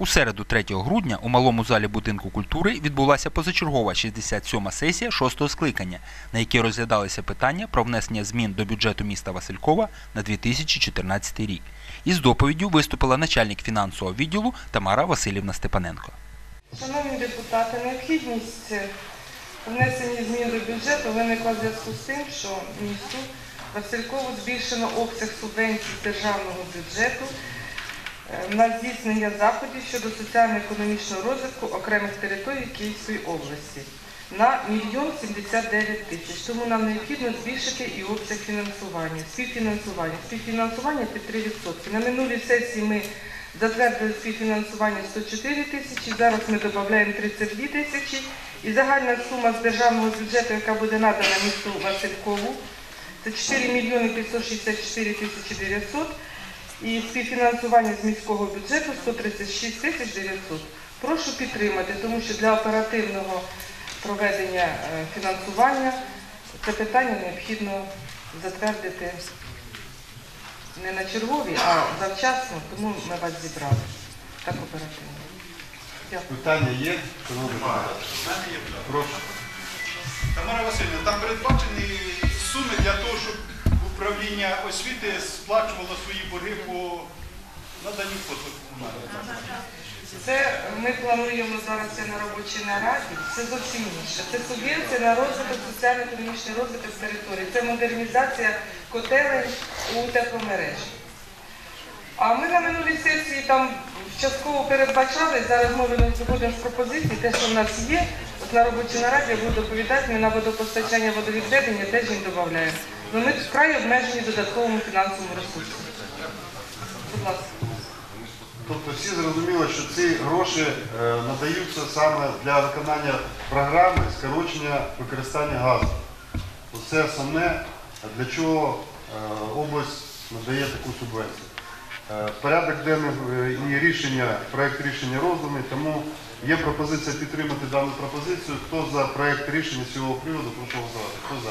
У середу 3 грудня у малому залі будинку культури відбулася позачергова 67-ма сесія 6-го скликання, на якій розглядалися питання про внесення змін до бюджету міста Василькова на 2014 рік. Із доповіддю виступила начальник фінансового відділу Тамара Васильівна Степаненко. Шановні депутати, необхідність внесення змін до бюджету виникла в зв'язку з тим, що місту Василькову збільшено обсяг субвенцій державного бюджету на здійснення заходів щодо соціально-економічного розвитку окремих територій Київської області на 1 мільйон 79 тисяч. Тому нам необхідно збільшити і обсяг фінансування, співфінансування. Співфінансування під 3%. На минулій сесії ми затвердили співфінансування 104 тисячі, зараз ми додаємо 32 тисячі. І загальна сума з державного бюджету, яка буде надана місту Василькову, це 4 мільйони 564 тисячі 900 і співфінансування з міського бюджету 136 тисяч 900. Прошу підтримати, тому що для оперативного проведення е, фінансування це питання необхідно затвердити не на чергові, а завчасно, тому ми вас зібрали так оперативно. Дякую. Питання є? Прошу. Тамара Васильівна, там передбачені суми для того, щоб управління освіти сплачувало свої борги по наданню послуг. Це ми плануємо зараз це на робочій нараді. Це зовсім інше. Це субвенція на розвиток, соціально-економічний розвиток території. Це модернізація котелень у тепломережі. А ми на минулій сесії там частково передбачали, зараз ми виходимо з пропозиції, те, що в нас є, от на робочій нараді я буду доповідати, ми на водопостачання, водовідведення теж їм додаємо. Ми вкрай обмежені додатковому фінансовому ресурсу. Будь ласка. Тобто всі зрозуміли, що ці гроші е, надаються саме для виконання програми скорочення використання газу. Оце основне, для чого е, область надає таку субвенцію. Е, Порядок денний і рішення, проєкт рішення розданий, тому є пропозиція підтримати дану пропозицію. Хто за проєкт рішення з цього приводу, прошу голосувати. Хто за?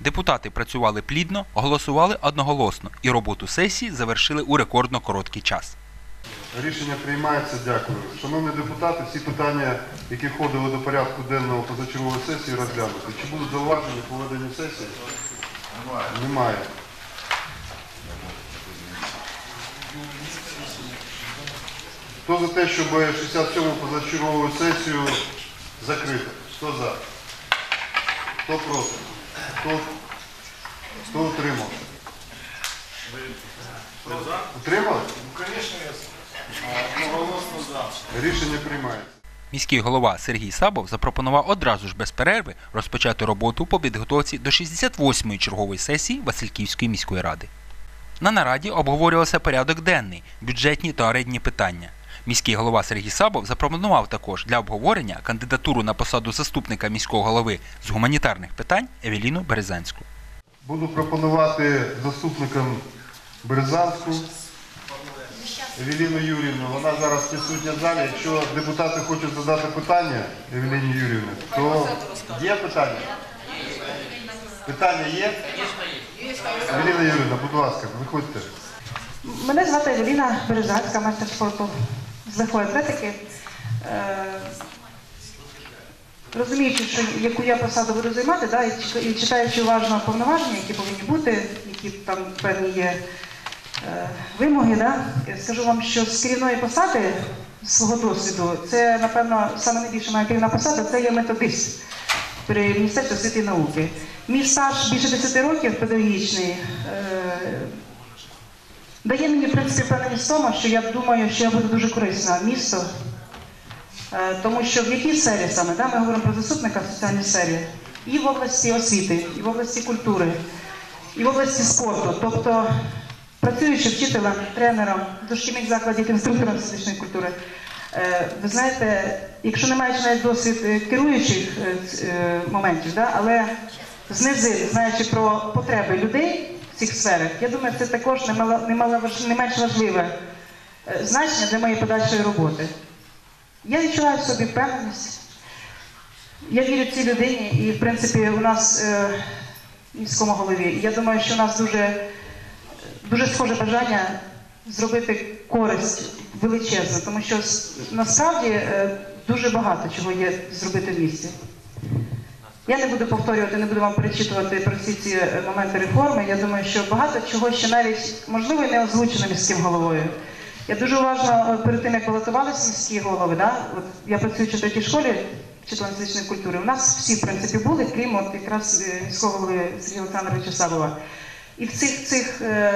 Депутати працювали плідно, голосували одноголосно і роботу сесії завершили у рекордно короткий час. Рішення приймається. Дякую. Шановні депутати, всі питання, які входили до порядку денного позачергової сесії, розглянути. Чи будуть зауваження по веденню сесії? Немає. Хто за те, щоб 67-му позачергову сесію закрити? Хто за? Хто проти? Хто, хто утримався? Утримали? Рішення приймається. Міський голова Сергій Сабов запропонував одразу ж без перерви розпочати роботу по підготовці до 68-ї чергової сесії Васильківської міської ради. На нараді обговорювався порядок денний, бюджетні та орендні питання. Міський голова Сергій Сабов запропонував також для обговорення кандидатуру на посаду заступника міського голови з гуманітарних питань Евеліну Березанську. Буду пропонувати заступникам Березанську Евеліну Юрівну. Вона зараз присутня в залі. Якщо депутати хочуть задати питання Евеліні Юрівні, то є питання? Питання є? Евеліна Юрівна, будь ласка, виходьте. Мене звати Евеліна Березацька, майстер спорту з легкої атлетики. Е, Розуміючи, що яку я посаду буду займати, да, і читаючи уважно повноваження, які повинні бути, які там певні є е, вимоги, да, скажу вам, що з керівної посади свого досвіду, це, напевно, саме найбільша моя керівна посада це є методист при Міністерстві освіти і науки. Мій стаж більше 10 років педагогічний. е, дає мені, в принципі, впевненість в тому, що я думаю, що я буду дуже корисна місто. Е, Тому що в якій сфері саме, да, ми говоримо про заступника в соціальній сфері, і в області освіти, і в області культури, і в області спорту. Тобто, працюючи вчителем, тренером, дошкільних закладів, інструктором фізичної культури, е, ви знаєте, якщо не маючи навіть досвід е, керуючих моментів, да, але знизити, знаючи про потреби людей цих сферах, я думаю, це також немало, немало, важ- не менш важливе е, значення для моєї подальшої роботи. Я відчуваю в собі впевненість. Я вірю цій людині, і в принципі у нас е, в міському голові. Я думаю, що у нас дуже, дуже схоже бажання зробити користь величезна, тому що насправді е, дуже багато чого є зробити в місті. Я не буду повторювати, не буду вам перечитувати про всі ці е, моменти реформи. Я думаю, що багато чого ще навіть можливо не озвучено міським головою. Я дуже уважно е, перед тим, як балотувалися міські голови, да? от я працюю в четвертій школі вчителем фізичної культури. У нас всі, в принципі, були, крім от якраз е, міського голови Сергія Олександровича Сабова. І в цих цих е,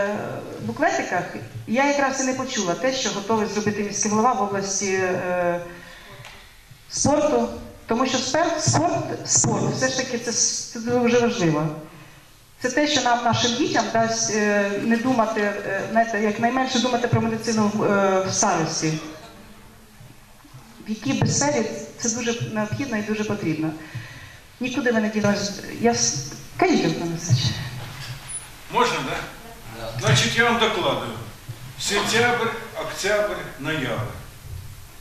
буклетиках я якраз і не почула те, що готовий зробити міський голова в області е, спорту. Тому що спорт, спорт, спорт все ж таки це, це дуже важливо. Це те, що нам, нашим дітям дасть е, не думати, е, знаєте, якнайменше думати про медицину в, е, старості. В якій би це дуже необхідно і дуже потрібно. Нікуди ви не ділась. Я Кажіть, Антон Васильович. Можно, да? Значит, я вам докладываю. Сентябрь, октябрь, ноябрь.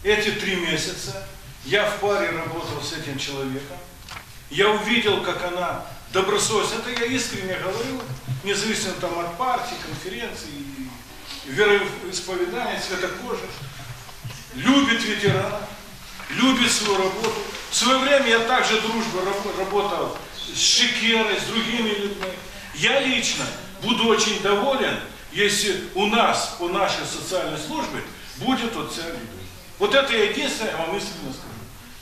Эти три месяца я в паре работал с этим человеком. Я увидел, как она добросовестно, это я искренне говорю, независимо там от партии, конференции, вероисповедания, цвета кожи, любит ветерана, любит свою работу. В свое время я также дружбо раб- работал с Шикерой, с другими людьми. Я лично буду очень доволен, если у нас по нашей социальной службе будет вот вся люди. Вот это я единственное я вам искренне скажу.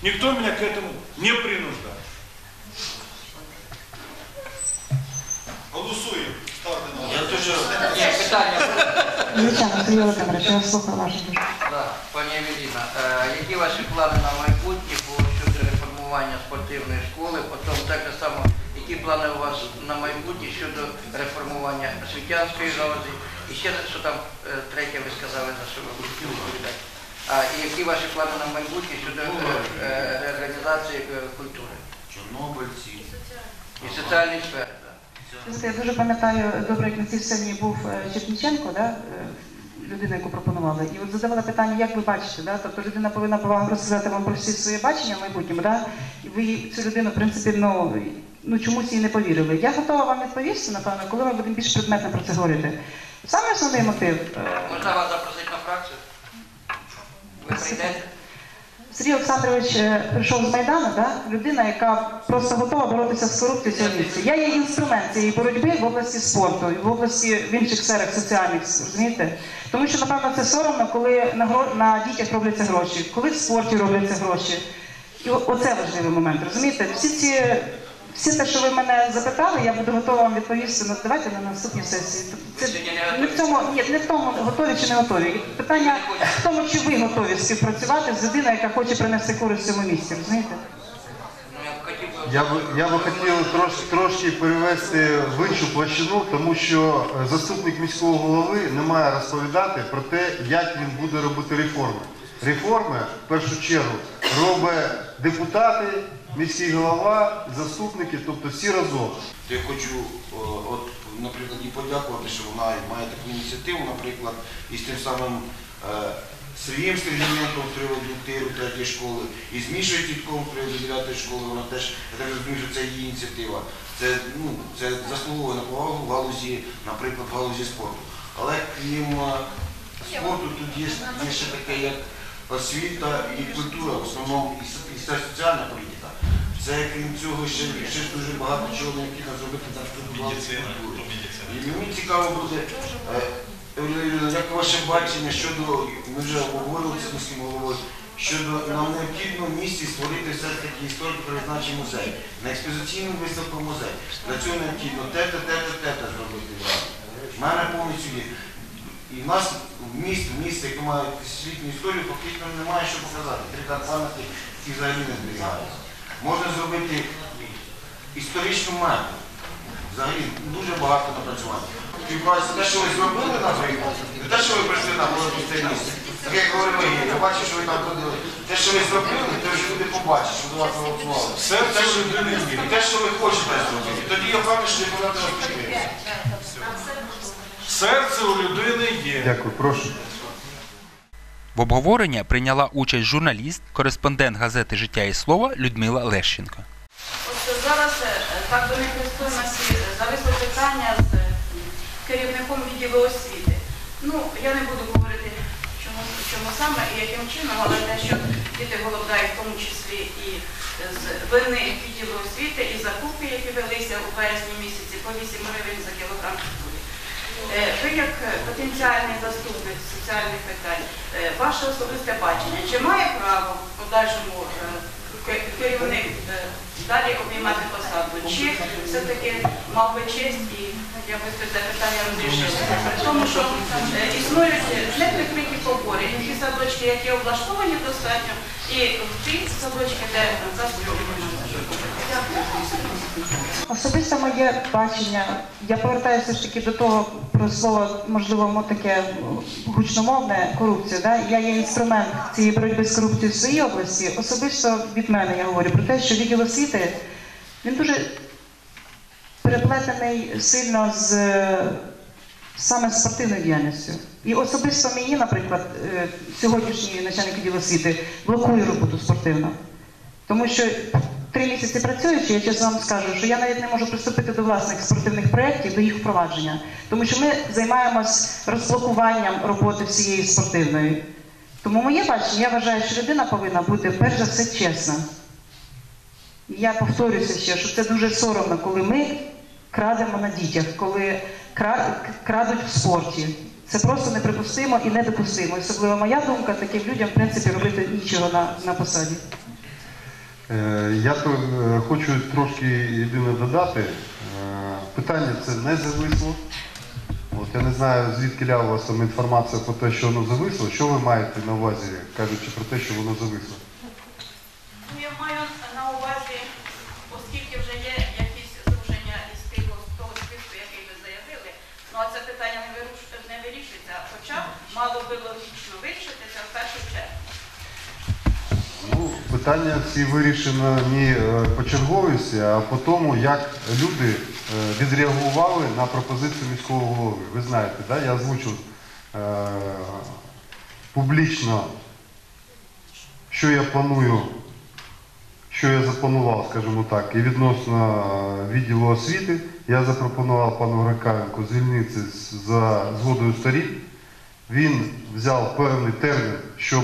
Никто меня к этому не принуждает. Голосуємо. Ставте на Я дуже є питання. Да, пані Евеліна, е, які ваші плани на майбутнє по щодо реформування спортивної школи? Потім так само, які плани у вас на майбутнє щодо реформування освітянської галузі? І ще що там е, третє ви сказали, за що ви будете відповідати. А і які ваші плани на майбутнє щодо е, е, реорганізації е, культури Чорнобильці. і соціальної сфери? Я дуже пам'ятаю, добре, як на цій сцені був Черніченко, да? людина, яку пропонували. І от задавала питання, як ви бачите, да? тобто людина повинна вам розказати вам про всі свої бачення в майбутньому, да? і ви цю людину, в принципі, ну, ну чомусь їй не повірили. Я готова вам відповісти, напевно, коли ми будемо більш предметно про це говорити. Саме основний мотив. Можна вас запросити на фракцію? Сергій Олександрович е, прийшов з Майдану, да? людина, яка просто готова боротися з корупцією місця. Я є інструмент цієї боротьби в області спорту, в області в інших сферах соціальних, розумієте? Тому що, напевно, це соромно, коли на, гро... на дітях робляться гроші, коли в спорті робляться гроші. І оце важливий момент, розумієте? Всі ці, всі те, що ви мене запитали, я буду готова вам відповісти. Ну, давайте на наступній сесії. Це не в цьому, ні, не в тому, готові чи не готові. Питання в тому, чи ви готові співпрацювати з людиною, яка хоче принести користь цьому місці, розумієте? Я би... Я би, хотів трош, трошки перевести в іншу площину, тому що е, заступник міського голови не має розповідати про те, як він буде робити реформи. Реформи, в першу чергу, робить депутати, міський голова, заступники, тобто всі разом. Я хочу, от, наприклад, і подякувати, що вона має таку ініціативу, наприклад, із тим самим е, Сергієм Сергієнком приводу третьої школи, і з Мішою Тітковим приводу дев'ятої школи, вона теж, я так розумію, що це її ініціатива. Це, ну, це заслуговує на повагу в галузі, наприклад, в галузі спорту. Але крім е, спорту, тут є, є ще таке, як освіта і культура, в основному і соціальна політика. Це крім цього ще, ще дуже багато чого необхідно зробити на галузі культури. І мені цікаво буде, е, як ваше бачення щодо, ми вже обговорили з міським головою, щодо нам необхідно в місті створити все-таки історико-краєзнавчий музей, на експозиційну виставку музей. Для цього необхідно те-те, те-те, те-те зробити. В мене повністю є. І в нас місто, місто, яке має тисячолітню історію, фактично немає що показати. Три пам'ятки, які взагалі не зберігаються. Можна зробити історичну мапу. Взагалі дуже багато напрацювань. Співпраця те, що ви зробили, наприклад, не те, що ви прийшли на це місце. Так як говорили, я бачу, що ви там ходили. Те, що ви зробили, то вже люди побачать, що до вас голосували. Серце Те, що людини є. І те, що ви хочете зробити. Тоді я впевнений, що вас підтримують. Серце у людини є. Дякую, прошу. В обговоренні прийняла участь журналіст, кореспондент газети Життя і слово Людмила Лещенко. От зараз е, так до непристойності зависло питання з керівником відділу освіти. Ну, я не буду говорити, чому, чому саме і яким чином, але те, що діти голодають, в тому числі і з вини відділу освіти, і закупи, які велися у березні місяці по 8 гривень за кілограм. Е, Ви як е, потенціальний заступник соціальних питань, е, ваше особисте бачення, чи має право в подальшому е, керівник е, далі обіймати посаду, чи все-таки мав би честь і якось би це питання розрішилося? При тому, що е, існують неприкриті побори, і ті садочки, які облаштовані достатньо, і ті садочки, де заспокоєні. Особисто моє бачення, я повертаюся ж таки до того про слово, можливо, мо таке гучномовне корупція. Да? Я є інструмент цієї боротьби з корупцією в своїй області. Особисто від мене я говорю про те, що відділ освіти він дуже переплетений сильно з саме спортивною діяльністю. І особисто мені, наприклад, е, сьогоднішній начальник відділу освіти блокує роботу спортивну. Тому що три місяці працюючи, я чесно вам скажу, що я навіть не можу приступити до власних спортивних проєктів, до їх впровадження. Тому що ми займаємось розблокуванням роботи всієї спортивної. Тому моє бачення, я вважаю, що людина повинна бути перш за все чесна. І я повторюся ще, що це дуже соромно, коли ми крадемо на дітях, коли крадуть в спорті. Це просто неприпустимо і недопустимо. Особливо моя думка, таким людям, в принципі, робити нічого на, на посаді. Е, Я е, хочу трошки єдине додати. Е, Питання це не зависло. От я не знаю, звідки ля у вас там інформація про те, що воно зависло. Що ви маєте на увазі, кажучи про те, що воно зависло? Ну, я маю на увазі, оскільки вже є якісь зрушення із типу того списку, який ви заявили, ну а це питання не, вирішується, хоча мало би логічно вирішитися питання всі вирішено не по черговості, а по тому, як люди е, відреагували на пропозицію міського голови. Ви знаєте, да? я озвучив е, публічно, що я планую, що я запланував, скажімо так, і відносно е, відділу освіти, я запропонував пану Грикавенку звільнитися за згодою сторін. Він взяв певний термін, щоб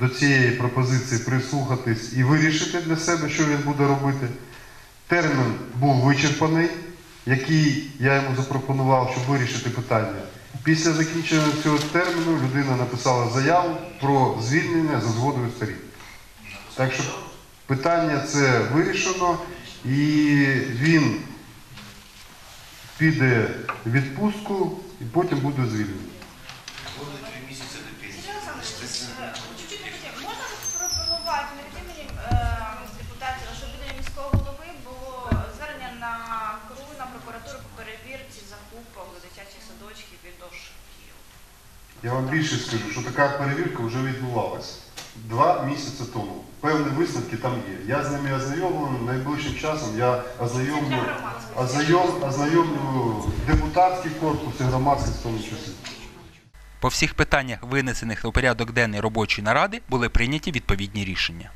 до цієї пропозиції прислухатись і вирішити для себе, що він буде робити. Термін був вичерпаний, який я йому запропонував, щоб вирішити питання. Після закінчення цього терміну людина написала заяву про звільнення за згодою сторін. Так що питання це вирішено, і він піде в відпустку і потім буде звільнений. Сергій Олександрович, е, чуть-чуть не хотів. Можна запропонувати не від імені е, депутатів, а щоб від імені міського голови було звернення на КРУ, на прокуратуру по перевірці закупок до дитячих садочків і до шкіл. Я вам більше скажу, що така перевірка вже відбувалася два місяці тому. Певні висновки там є. Я з ними ознайомлений, найближчим часом я ознайомлю, ознайом, ознайомлю депутатський корпус і громадськість в тому числі. По всіх питаннях, винесених у порядок денний робочої наради, були прийняті відповідні рішення.